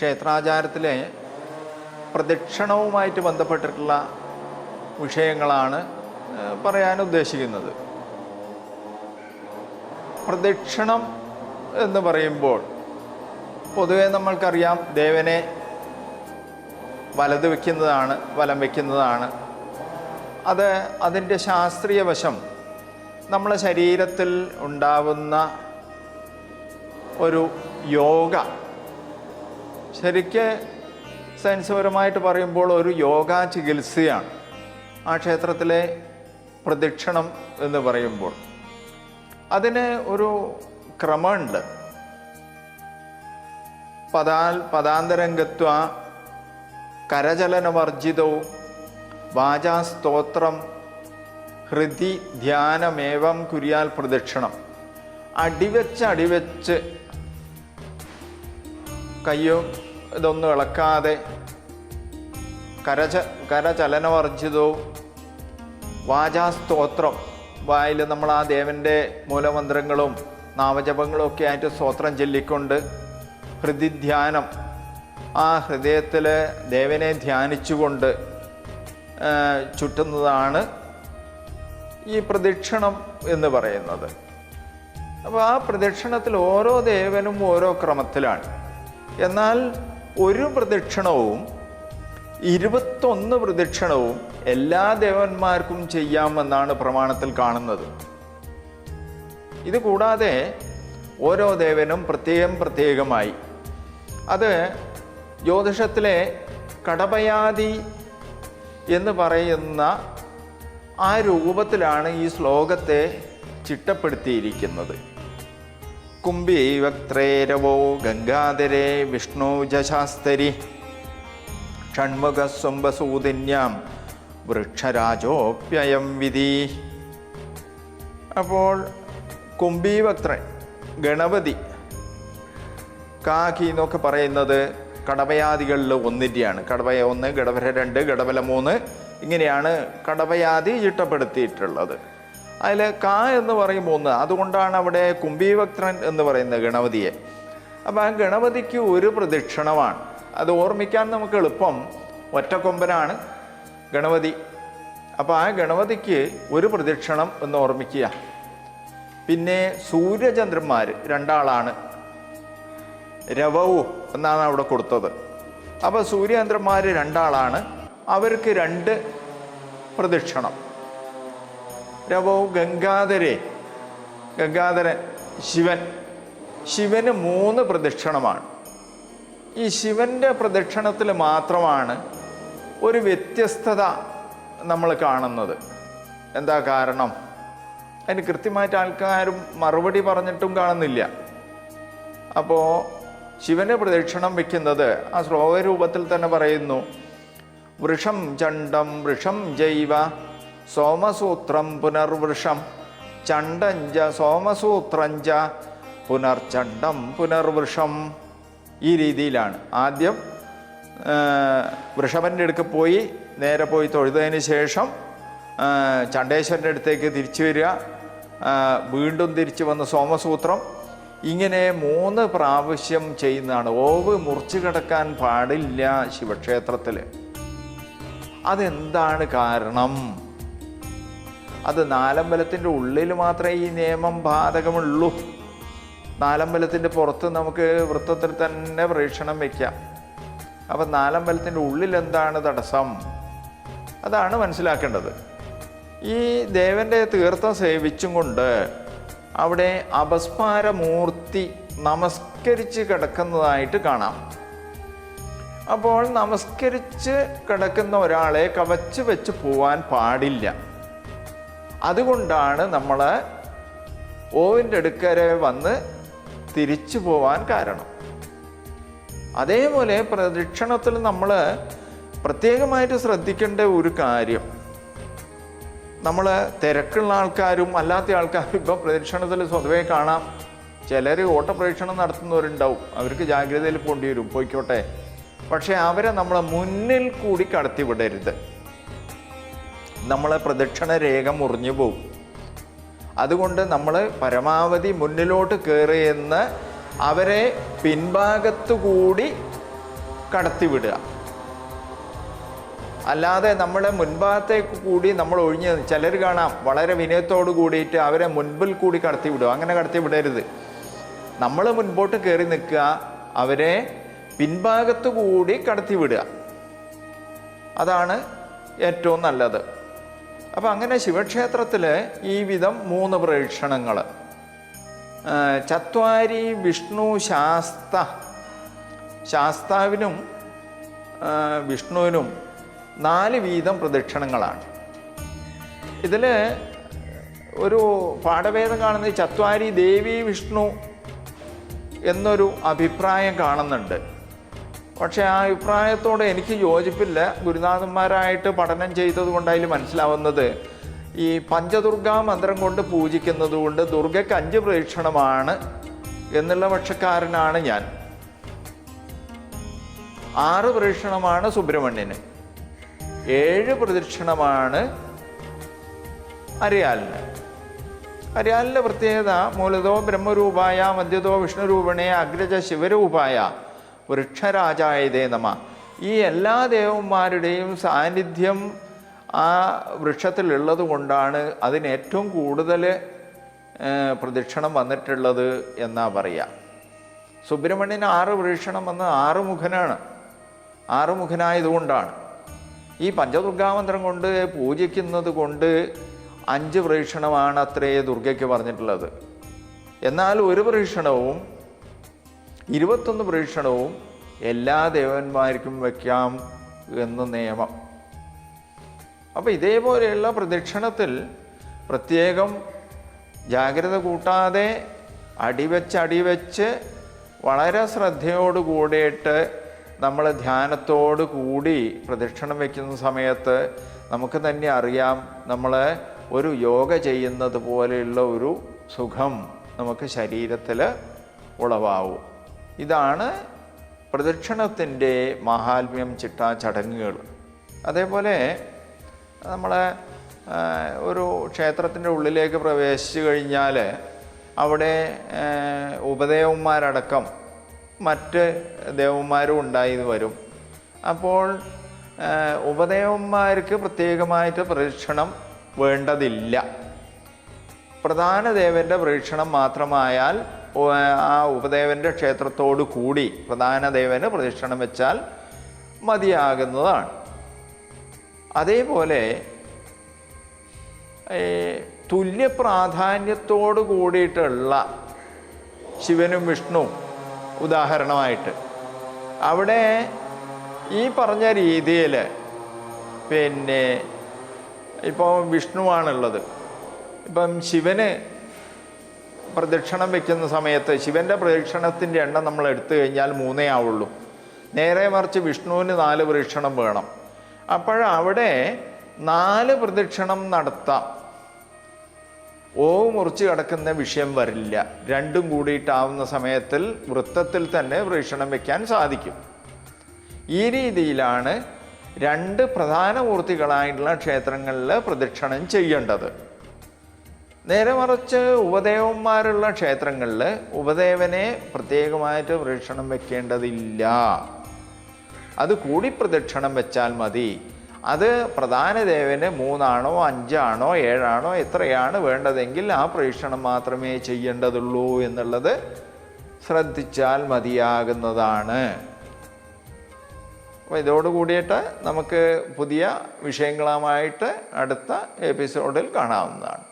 ക്ഷേത്രാചാരത്തിലെ പ്രദക്ഷിണവുമായിട്ട് ബന്ധപ്പെട്ടിട്ടുള്ള വിഷയങ്ങളാണ് പറയാൻ ഉദ്ദേശിക്കുന്നത്. പ്രദക്ഷിണം എന്ന് പറയുമ്പോൾ പൊതുവേ നമ്മൾക്കറിയാം ദേവനെ വലത് വയ്ക്കുന്നതാണ് വലം വയ്ക്കുന്നതാണ് അത് അതിന്റെ ശാസ്ത്രീയ വശം നമ്മളെ ശരീരത്തിൽ ഉണ്ടാവുന്ന ഒരു യോഗ ശരിക്ക് സയൻസ്പരമായിട്ട് പറയുമ്പോൾ ഒരു യോഗ ചികിത്സയാണ് ആ ക്ഷേത്രത്തിലെ പ്രദക്ഷിണം എന്ന് പറയുമ്പോൾ. അതിന് ഒരു ക്രമമുണ്ട്. പദാൽ പദാന്തരംഗത്വ കരചലനവർജിതവും വാചാസ്തോത്രം ഹൃദി ധ്യാനമേവം കുരിയാൽ പ്രദക്ഷിണം. അടിവെച്ച് അടിവെച്ച് കയ്യും ഇതൊന്നും ഇളക്കാതെ കരച കരചലനവർജിതവും വാചാസ്തോത്രം. വായിൽ നമ്മൾ ആ ദേവന്റെ മൂലമന്ത്രങ്ങളും നാമജപങ്ങളും ഒക്കെ ആയിട്ട് സ്തോത്രം ചൊല്ലിക്കൊണ്ട് ഹൃദിധ്യാനം ആ ഹൃദയത്തിൽ ദേവനെ ധ്യാനിച്ചുകൊണ്ട് ചുറ്റുന്നതാണ് ഈ പ്രദക്ഷിണം എന്ന് പറയുന്നത്. അപ്പോൾ ആ പ്രദക്ഷിണത്തിൽ ഓരോ ദേവനും ഓരോ ക്രമത്തിലാണ്. എന്നാൽ ഒരു പ്രദക്ഷിണവും ഇരുപത്തൊന്ന് പ്രദക്ഷിണവും എല്ലാ ദേവന്മാർക്കും ചെയ്യാമെന്നാണ് പ്രമാണത്തിൽ കാണുന്നത്. ഇത് കൂടാതെ ഓരോ ദേവനും പ്രത്യേകം പ്രത്യേകമായി. അത് ജ്യോതിഷത്തിലെ കടപയാതി എന്ന് പറയുന്ന ആ രൂപത്തിലാണ് ഈ ശ്ലോകത്തെ ചിട്ടപ്പെടുത്തിയിരിക്കുന്നത്. കുംഭീവക്ത്രേരവോ ഗംഗാധരേ വിഷ്ണുജശാസ്തരി ഷൺമുഖസ്വംബസൂതിന്യാം വൃക്ഷരാജോപ്യയം വിധി. അപ്പോൾ കുംഭീവക്ത്രൻ ഗണപതി കാക്കി എന്നൊക്കെ പറയുന്നത് കടവയാദികളിൽ ഒന്നിന്റെയാണ്. കടവയ ഒന്ന് ഗടവര രണ്ട് ഗടവല മൂന്ന് ഇങ്ങനെയാണ് കടവയാദി ചിട്ടപ്പെടുത്തിയിട്ടുള്ളത് അതിൽ കാ എന്ന് പറയുമ്പോൾ ഒന്ന് അതുകൊണ്ടാണ് അവിടെ കുംഭീവക്രൻ എന്ന് പറയുന്ന ഗണപതിയെ. അപ്പോൾ ആ ഗണപതിക്ക് ഒരു പ്രദക്ഷിണമാണ്. അത് ഓർമ്മിക്കാൻ നമുക്ക് എളുപ്പം. ഒറ്റക്കൊമ്പനാണ് ഗണപതി. അപ്പോൾ ആ ഗണപതിക്ക് ഒരു പ്രദക്ഷിണം എന്ന് ഓർമ്മിക്കുക. പിന്നെ സൂര്യചന്ദ്രന്മാർ രണ്ടാളാണ്. രവവും എന്നാണ് അവിടെ കൊടുത്തത്. അപ്പോൾ സൂര്യചന്ദ്രന്മാർ രണ്ടാളാണ്. അവർക്ക് രണ്ട് പ്രദക്ഷിണം. രവവും ഗംഗാധരേ. ഗംഗാധരൻ ശിവൻ. ശിവന് മൂന്ന് പ്രദക്ഷിണമാണ്. ഈ ശിവന്റെ പ്രദക്ഷിണത്തിൽ മാത്രമാണ് ഒരു വ്യത്യസ്തത നമ്മൾ കാണുന്നത്. എന്താ കാരണം? അതിന് കൃത്യമായിട്ട് ആൾക്കാരും മറുപടി പറഞ്ഞിട്ടും കാണുന്നില്ല. അപ്പോൾ ശിവന് പ്രദക്ഷിണം വയ്ക്കുന്നത് ആ ശ്ലോകരൂപത്തിൽ തന്നെ പറയുന്നു. വൃഷം ചണ്ഡം വൃഷം ജൈവ സോമസൂത്രം പുനർവൃഷം. ചണ്ടഞ്ച സോമസൂത്രഞ്ച പുനർചണ്ഡം പുനർവൃഷം. ഈ രീതിയിലാണ്. ആദ്യം വൃഷഭന്റെ അടുക്ക് പോയി നേരെ പോയി തൊഴുതതിന് ശേഷം ചണ്ടേശ്വരന്റെ അടുത്തേക്ക് തിരിച്ചു വരിക. വീണ്ടും തിരിച്ചു വന്ന് സോമസൂത്രം. ഇങ്ങനെ മൂന്ന് പ്രാവശ്യം ചെയ്യുന്നതാണ്. ഓവ് മുറിച്ചു കിടക്കാൻ പാടില്ല ശിവക്ഷേത്രത്തിൽ അതെന്താണ് കാരണം? അത് നാലമ്പലത്തിന്റെ ഉള്ളിൽ മാത്രമേ ഈ നിയമം ബാധകമുള്ളൂ. നാലമ്പലത്തിന്റെ പുറത്ത് നമുക്ക് വൃത്തത്തിൽ തന്നെ പ്രേക്ഷണം വയ്ക്കാം. അപ്പം നാലമ്പലത്തിന്റെ ഉള്ളിൽ എന്താണ് തടസ്സം? അതാണ് മനസ്സിലാക്കേണ്ടത്. ഈ ദേവന്റെ തീർത്ഥം സേവിച്ചും കൊണ്ട് അവിടെ അപസ്മാരമൂർത്തി നമസ്കരിച്ച് കിടക്കുന്നതായിട്ട് കാണാം. അപ്പോൾ നമസ്കരിച്ച് കിടക്കുന്ന ഒരാളെ കവച്ച് വെച്ച് പോവാൻ പാടില്ല. അതുകൊണ്ടാണ് നമ്മൾ ഓവിന്റെ അടുക്കരെ വന്ന് തിരിച്ചു പോവാൻ കാരണം. അതേപോലെ പ്രദക്ഷിണത്തിൽ നമ്മൾ പ്രത്യേകമായിട്ട് ശ്രദ്ധിക്കേണ്ട ഒരു കാര്യം. നമ്മൾ തിരക്കുള്ള ആൾക്കാരും അല്ലാത്ത ആൾക്കാരും ഇപ്പം പ്രദക്ഷിണത്തിൽ സ്വതവേ കാണാം. ചിലർ ഓട്ടപ്രദക്ഷിണം നടത്തുന്നവരുണ്ടാവും. അവർക്ക് ജാഗ്രതയിൽ പോകേണ്ടി വരും. പോയിക്കോട്ടെ. പക്ഷേ അവരെ നമ്മളെ മുന്നിൽ കൂടി കടത്തി വിടരുത് നമ്മളെ പ്രദക്ഷിണ രേഖ മുറിഞ്ഞു പോകും അതുകൊണ്ട് നമ്മൾ പരമാവധി മുന്നിലോട്ട് കയറിയെന്ന് അവരെ പിൻഭാഗത്തു കൂടി കടത്തിവിടുക അല്ലാതെ നമ്മളെ മുൻഭാഗത്തേക്ക് കൂടി നമ്മൾ ഒഴിഞ്ഞ് ചിലർ കാണാം വളരെ വിനയത്തോട് കൂടിയിട്ട് അവരെ മുൻപിൽ കൂടി കടത്തി വിടുക. അങ്ങനെ കടത്തിവിടരുത് നമ്മൾ മുൻപോട്ട് കയറി നിൽക്കുക അവരെ പിൻഭാഗത്തുകൂടി കൂടി കടത്തി വിടുക. അതാണ് ഏറ്റവും നല്ലത്. അപ്പം അങ്ങനെ ശിവക്ഷേത്രത്തിൽ ഈ വിധം മൂന്ന് പ്രേക്ഷണങ്ങൾ ചത്വാരി വിഷ്ണു ശാസ്ത. ശാസ്താവിനും വിഷ്ണുവിനും നാല് വീതം പ്രദക്ഷിണങ്ങളാണ്. ഇതിൽ ഒരു പാഠഭേദം കാണുന്നത് ചത്വാരി ദേവി വിഷ്ണു എന്നൊരു അഭിപ്രായം കാണുന്നുണ്ട്. പക്ഷേ ആ അഭിപ്രായത്തോട് എനിക്ക് യോജിപ്പില്ല. ഗുരുനാഥന്മാരായിട്ട് പഠനം ചെയ്തത് കൊണ്ട് മനസ്സിലാവുന്നത്. ഈ പഞ്ചദുർഗാ മന്ത്രം കൊണ്ട് പൂജിക്കുന്നത് കൊണ്ട് ദുർഗയ്ക്ക് അഞ്ച് പ്രേക്ഷണമാണ് എന്നുള്ള പക്ഷക്കാരനാണ് ഞാൻ. ആറ് പ്രദക്ഷിണമാണ് സുബ്രഹ്മണ്യന്. ഏഴ് പ്രദക്ഷിണമാണ് അരിയാലിന്. അരിയാലിന്റെ പ്രത്യേകത മൂലതോ ബ്രഹ്മരൂപായ മധ്യതോ വിഷ്ണുരൂപണേ അഗ്രജ ശിവരൂപായ വൃക്ഷരാജായതേ നമ. ഈ എല്ലാ ദേവന്മാരുടെയും സാന്നിധ്യം ആ വൃക്ഷത്തിലുള്ളത് കൊണ്ടാണ് അതിന് ഏറ്റവും കൂടുതൽ പ്രദക്ഷിണം വന്നിട്ടുള്ളത് എന്നാ പറയുക സുബ്രഹ്മണ്യന് ആറ് വൃക്ഷണം വന്ന് ആറുമുഖനാണ്. ആറുമുഖനായതുകൊണ്ടാണ്. ഈ പഞ്ചദുർഗാമന്ത്രം കൊണ്ട് പൂജിക്കുന്നത് കൊണ്ട് അഞ്ച് പ്രദക്ഷിണമാണ് അത്രേ ദുർഗയ്ക്ക് പറഞ്ഞിട്ടുള്ളത്. എന്നാൽ ഒരു പ്രേക്ഷണവും ഇരുപത്തൊന്ന് പ്രേക്ഷണവും എല്ലാ ദേവന്മാർക്കും വയ്ക്കാം എന്ന് നിയമം. അപ്പോൾ ഇതേപോലെയുള്ള പ്രദക്ഷിണത്തിൽ പ്രത്യേകം ജാഗ്രത കൂട്ടാതെ അടിവെച്ച് അടിവെച്ച് വളരെ ശ്രദ്ധയോട് കൂടിയിട്ട് നമ്മൾ ധ്യാനത്തോട് കൂടി പ്രദക്ഷിണം വയ്ക്കുന്ന സമയത്ത് നമുക്ക് തന്നെ അറിയാം നമ്മൾ ഒരു യോഗ ചെയ്യുന്നത് പോലെയുള്ള ഒരു സുഖം നമുക്ക് ശരീരത്തിൽ ഉളവാവും. ഇതാണ് പ്രദക്ഷിണത്തിന്റെ മഹാത്മ്യം ചിട്ട ചടങ്ങുകൾ. അതേപോലെ നമ്മളെ ഒരു ക്ഷേത്രത്തിന്റെ ഉള്ളിലേക്ക് പ്രവേശിച്ചു കഴിഞ്ഞാൽ അവിടെ ഉപദേവന്മാരടക്കം മറ്റ് ദേവന്മാരും ഉണ്ടായി വരും. അപ്പോൾ ഉപദേവന്മാർക്ക് പ്രത്യേകമായിട്ട് പ്രദക്ഷിണം വേണ്ടതില്ല. പ്രധാന ദേവന്റെ പ്രദക്ഷിണം മാത്രമായാൽ ആ ഉപദേവന്റെ ക്ഷേത്രത്തോടു കൂടി പ്രധാന ദേവന് പ്രദക്ഷിണം വെച്ചാൽ മതിയാകുന്നതാണ്. അതേപോലെ തുല്യ പ്രാധാന്യത്തോട് കൂടിയിട്ടുള്ള ശിവനും വിഷ്ണുവും ഉദാഹരണമായിട്ട്. അവിടെ ഈ പറഞ്ഞ രീതിയിൽ പിന്നെ ഇപ്പം വിഷ്ണുവാണുള്ളത്. ഇപ്പം ശിവന് പ്രദക്ഷിണം വെക്കുന്ന സമയത്ത് ശിവന്റെ പ്രദക്ഷിണത്തിന്റെ എണ്ണം നമ്മൾ എടുത്തു കഴിഞ്ഞാൽ മൂന്നേ ആവുള്ളൂ. നേരെ മറിച്ച് വിഷ്ണുവിന് നാല് പ്രദക്ഷിണം വേണം. അപ്പോഴവിടെ നാല് പ്രദക്ഷിണം നടത്താം. ഓ മുറിച്ച് കിടക്കുന്ന വിഷയം വരില്ല. രണ്ടും കൂടിയിട്ടാവുന്ന സമയത്തിൽ വൃത്തത്തിൽ തന്നെ പ്രദക്ഷിണം വെക്കാൻ സാധിക്കും. ഈ രീതിയിലാണ് രണ്ട് പ്രധാന മൂർത്തികളായിട്ടുള്ള ക്ഷേത്രങ്ങളിൽ പ്രദക്ഷിണം ചെയ്യേണ്ടത്. നേരെ മറിച്ച് ഉപദേവന്മാരുള്ള ക്ഷേത്രങ്ങളിൽ ഉപദേവനെ പ്രത്യേകമായിട്ട് പ്രദക്ഷിണം വെക്കേണ്ടതില്ല. അത് കൂടി പ്രദക്ഷിണം വെച്ചാൽ മതി. അത് പ്രധാന ദേവന് മൂന്നാണോ അഞ്ചാണോ ഏഴാണോ എത്രയാണ് വേണ്ടതെങ്കിൽ ആ പ്രദക്ഷിണം മാത്രമേ ചെയ്യേണ്ടതുള്ളൂ എന്നുള്ളത് ശ്രദ്ധിച്ചാൽ മതിയാകുന്നതാണ്. അപ്പോൾ ഇതോട് കൂടിയിട്ട് നമുക്ക് പുതിയ വിഷയങ്ങളുമായിട്ട് അടുത്ത എപ്പിസോഡിൽ കാണാവുന്നതാണ്.